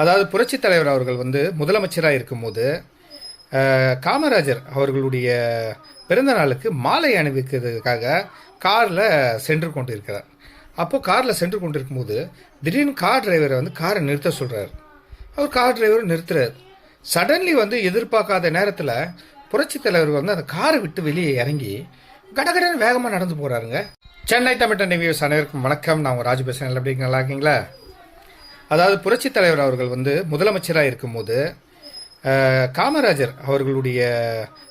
அதாவது புரட்சித் தலைவர் அவர்கள் வந்து முதலமைச்சராக இருக்கும்போது காமராஜர் அவர்களுடைய பிறந்த நாளுக்கு மாலை அணிவிக்கிறதுக்காக காரில் சென்று கொண்டிருக்கிறார். அப்போது காரில் சென்று கொண்டிருக்கும்போது திடீர்னு கார் டிரைவரை வந்து காரை நிறுத்த சொல்கிறார் அவர் கார் டிரைவர் நிறுத்துறாரு. சடன்லி வந்து எதிர்பார்க்காத நேரத்தில் புரட்சி தலைவர் வந்து அந்த காரை விட்டு வெளியே இறங்கி கடகடன்னு வேகமாக நடந்து போகிறாருங்க சென்னை தமிழ் நிவியூஸ் அனைவருக்கும் வணக்கம். நான் உங்கள் ராஜ் பேசுகிறேன் எப்படி நல்லா இருக்கீங்களா? அதாவது புரட்சித் தலைவர் அவர்கள் வந்து முதலமைச்சராக இருக்கும்போது காமராஜர் அவர்களுடைய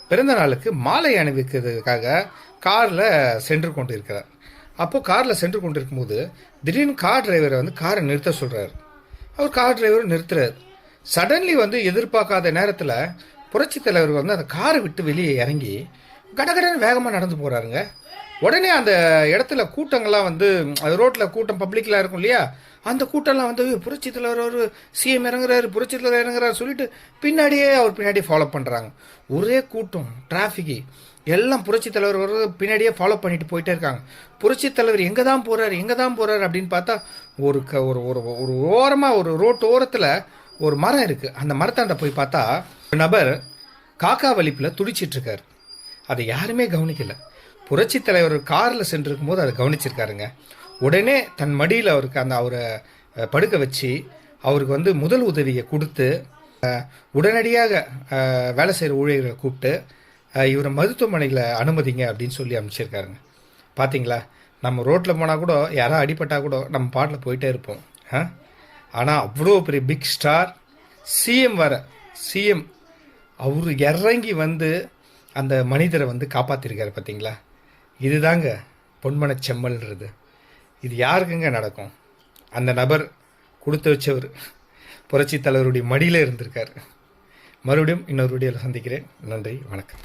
பிறந்த நாளுக்கு மாலை அணிவிக்கிறதுக்காக காரில் சென்று கொண்டிருக்கிறார். அப்போது காரில் சென்று கொண்டிருக்கும்போது திடீர்னு கார் டிரைவரை வந்து காரை நிறுத்த சொல்கிறார் அவர் கார் டிரைவரும் நிறுத்துறாரு. சடன்லி வந்து எதிர்பார்க்காத நேரத்தில் புரட்சித் தலைவர் வந்து அந்த காரை விட்டு வெளியே இறங்கி கடகடன்னு வேகமாக நடந்து போகிறாருங்க உடனே அந்த இடத்துல கூட்டங்கள்லாம் வந்து அது ரோட்டில் கூட்டம் பப்ளிக்லாம் இருக்கும் இல்லையா? அந்த கூட்டம்லாம் வந்து புரட்சி தலைவர் ஒரு சிஎம் இறங்குறாரு புரட்சி தலைவர் இறங்குறாரு சொல்லிட்டு பின்னாடியே அவர் பின்னாடியே ஃபாலோ பண்ணுறாங்க ஒரே கூட்டம் டிராஃபிக்கு எல்லாம் புரட்சி தலைவர் வர்றது பின்னாடியே ஃபாலோ பண்ணிட்டு போயிட்டே இருக்காங்க. புரட்சித் தலைவர் எங்கே தான் போகிறாரு எங்கே தான் போகிறாரு அப்படின்னு பார்த்தா ஒரு க ஒரு ஒரு ஒரு ஓரமாக ஒரு ரோட்டு ஓரத்தில் ஒரு மரம் இருக்குது அந்த மரத்தாண்ட போய் பார்த்தா ஒரு நபர் காக்கா வலிப்பில் துடிச்சிட்டு இருக்காரு. அதை யாருமே கவனிக்கலை. புரட்சித் தலைவர் காரில் சென்றிருக்கும் போது அதை கவனிச்சிருக்காருங்க. உடனே தன் மடியில் அவருக்கு அந்த அவரை படுக்க வச்சு அவருக்கு வந்து முதல் உதவியை கொடுத்து உடனடியாக வேலை செய்கிற ஊழியர்களை கூப்பிட்டு இவரை மருத்துவமனையில் அனுமதிங்க அப்படின்னு சொல்லி அனுப்பிச்சிருக்காருங்க. பார்த்தீங்களா நம்ம ரோட்டில் போனால் கூட யாராவது அடிபட்டால் கூட நம்ம பாட்டில் போயிட்டே இருப்போம். ஆ? ஆனால் அவ்வளோ பெரிய பிக் ஸ்டார் சிஎம் வர சிஎம் அவர் இறங்கி வந்து அந்த மனிதரை வந்து காப்பாற்றிருக்காரு பார்த்தீங்களா இதுதாங்க பொன்மனச் செம்மல்ன்றது. இது யாருக்குங்க நடக்கும்? அந்த நபர் கொடுத்து வச்சவர் புரட்சித் தலைவருடைய மடியில் இருந்திருக்கார். மறுபடியும் இன்னொரு வீடியோவில் சந்திக்கிறேன். நன்றி வணக்கம்.